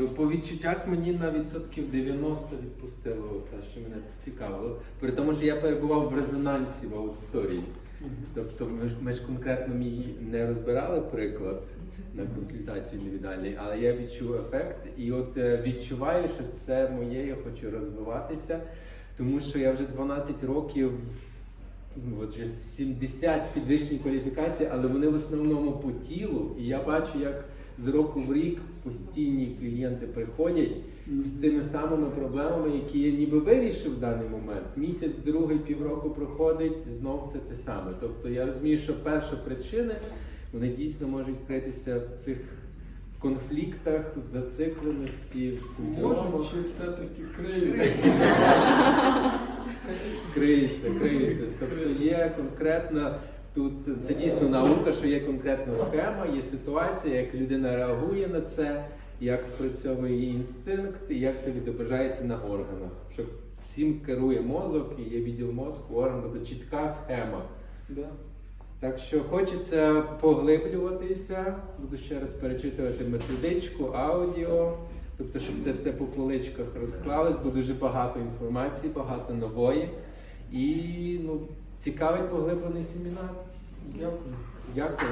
Ну, по відчуттях мені на відсотків 90 відпустило те, що мене цікавило. При тому, що я перебував в резонансі в аудиторії. Тобто ми ж, ми ж конкретно мій не розбирали приклад на консультації індивідуальній, але я відчув ефект і от е, відчуваю, що це моє, я хочу розвиватися, тому що я вже 12 років, ну, от вже 70 підвищені кваліфікації, але вони в основному по тілу. І я бачу, як з року в рік постійні клієнти приходять з тими самими проблемами, які я ніби вирішив в даний момент. Місяць, другий, півроку проходить, знов все те саме. Тобто я розумію, що перша причини вони дійсно можуть критися в цих конфліктах, в зацикленості, в симптомах. Може, чи все-таки криється? Криється, криється. Тобто є конкретна тут це дійсно наука, що є конкретна схема, є ситуація, як людина реагує на це, як спрацьовує її інстинкт, і як це відображається на органах. Що всім керує мозок, і є відділ мозку, орган, тобто чітка схема. Да. Так що хочеться поглиблюватися, буду ще раз перечитувати методичку, аудіо, тобто, щоб це все по поличках розклалось, бо дуже багато інформації, багато нової. І ну, цікавий поглиблений семінар. Дякую. Дякую.